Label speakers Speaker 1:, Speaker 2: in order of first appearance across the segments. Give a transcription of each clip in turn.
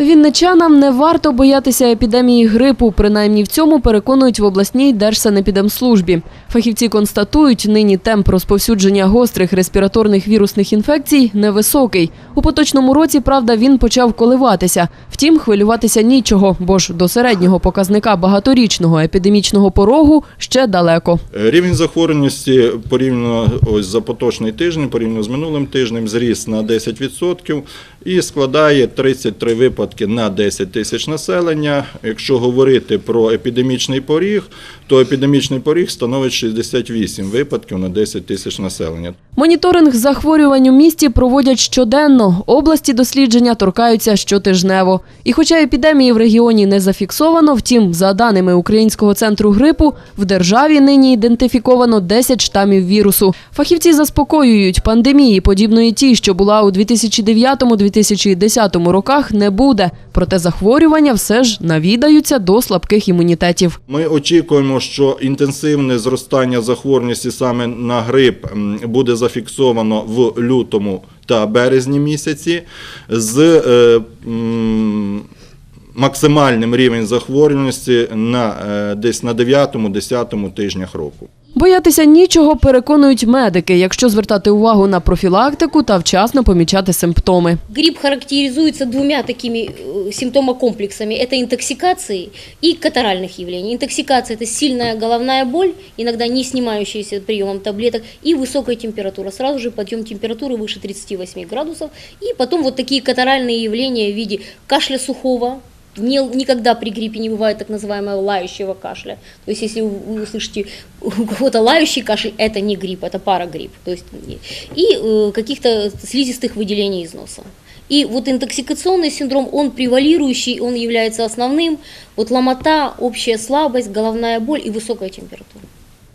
Speaker 1: Вінничанам не варто боятися епідемії грипу. Принаймні в цьому переконують в обласній держсанепідемслужбі. Фахівці констатують, нині темп розповсюдження гострих респіраторних вірусних інфекцій невисокий. У поточному році, правда, він почав коливатися. Втім, хвилюватися нічого, бо ж до середнього показника багаторічного епідемічного порогу ще далеко.
Speaker 2: Рівень захворюваності порівняно ось за поточний тиждень, порівняно з минулим тижнем, зріс на 10% і складає 33 випадки на 10 тисяч населення. Якщо говорити про епідемічний поріг, то епідемічний поріг становить 68 випадків на 10 тисяч населення.
Speaker 1: Моніторинг захворювань у місті проводять щоденно. Області дослідження торкаються щотижнево. І хоча епідемії в регіоні не зафіксовано, втім, за даними Українського центру грипу, в державі нині ідентифіковано 10 штамів вірусу. Фахівці заспокоюють, пандемії, подібної тій, що була у 2009-2010 роках, не буде. Проте захворювання все ж навідаються до слабких імунітетів.
Speaker 2: Ми очікуємо, що інтенсивне зростання захворюваності саме на грип буде зафіксовано в лютому та березні місяці з е, максимальним рівень захворюваності на е, десь на 9-10 тижнях року.
Speaker 1: Боятися нічого переконують медики, якщо звертати увагу на профілактику та вчасно помічати симптоми.
Speaker 3: Грипп характеризуется двумя такими э, симптомокомплексами. Это интоксикации и катаральных явлений. Интоксикация – это сильная головная боль, иногда не снимающаяся приемом таблеток, и высокая температура. Сразу же подъем температуры выше 38 градусов. И потом вот такие катаральные явления в виде кашля сухого, не- никогда при гриппе не бывает так называемого лающего кашля. То есть, если вы вы услышите у кого-то лающий кашель, это не грипп, это парагрипп. То есть, не- и э, каких-то слизистых выделений из носа. И вот интоксикационный синдром, он превалирующий, он является основным. Вот ломота, общая слабость, головная боль и высокая температура.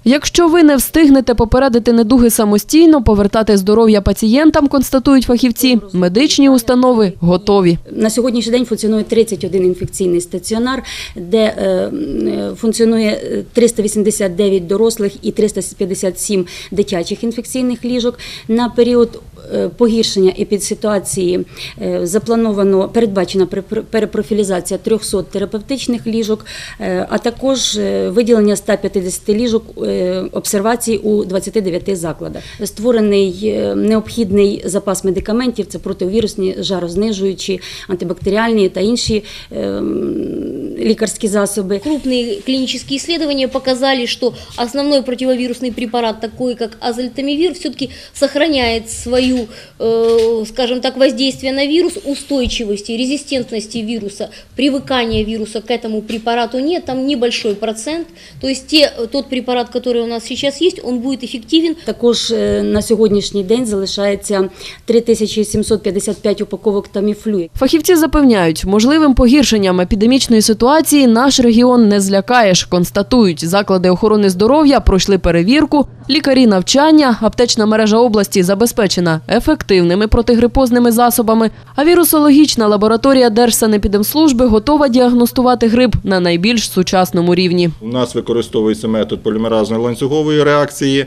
Speaker 1: Якщо ви не встигнете попередити недуги самостійно, повертати здоров'я пацієнтам, констатують фахівці, медичні установи готові.
Speaker 4: На сьогоднішній день функціонує 31 інфекційний стаціонар, де е, м, функціонує е, 389 дорослих і 357 дитячих інфекційних ліжок. На період е, погіршення епідситуації е, заплановано передбачена перепро- перепрофілізація 300 терапевтичних ліжок, е, а також е, виділення 150 ліжок е, обсервації у 29 закладах. Створений е, необхідний запас медикаментів, це противірусні, жарознижуючі, антибактеріальні та інші е, м, лікарські засоби.
Speaker 3: Крупные клинические исследования показали, что основной противовирусный препарат, такой как азальтамивир, все-таки сохраняет свою, э, скажем так, воздействие на вирус, устойчивости, резистентности вируса, привыкания вируса к этому препарату нет, там небольшой процент. То есть те, тот препарат, который у нас сейчас есть, он будет эффективен
Speaker 4: Також е, на сьогоднішній день залишається 3755 упаковок таміфлю.
Speaker 1: Фахівці запевняють, можливим погіршенням епідемічної ситуації наш регіон не злякаєш. Констатують, заклади охорони здоров'я пройшли перевірку, лікарі навчання, аптечна мережа області забезпечена ефективними протигрипозними засобами. А вірусологічна лабораторія Держсанепідемслужби готова діагностувати грип на найбільш сучасному рівні.
Speaker 2: У нас використовується метод полімеразної ланцюгової реакції.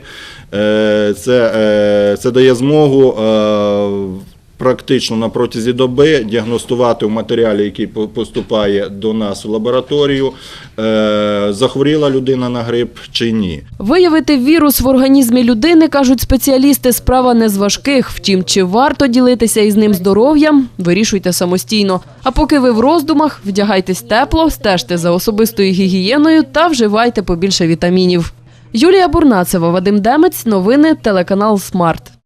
Speaker 2: Е, Це, е, це дає змогу е, практично на протязі доби діагностувати в матеріалі, який поступає до нас в лабораторію, е, захворіла людина на грип чи ні.
Speaker 1: Виявити вірус в організмі людини, кажуть спеціалісти, справа не з важких. Втім, чи варто ділитися із ним здоров'ям, вирішуйте самостійно. А поки ви в роздумах, вдягайтесь тепло, стежте за особистою гігієною та вживайте побільше вітамінів. Юлія Бурнацева, Вадим Демець, новини, телеканал Смарт.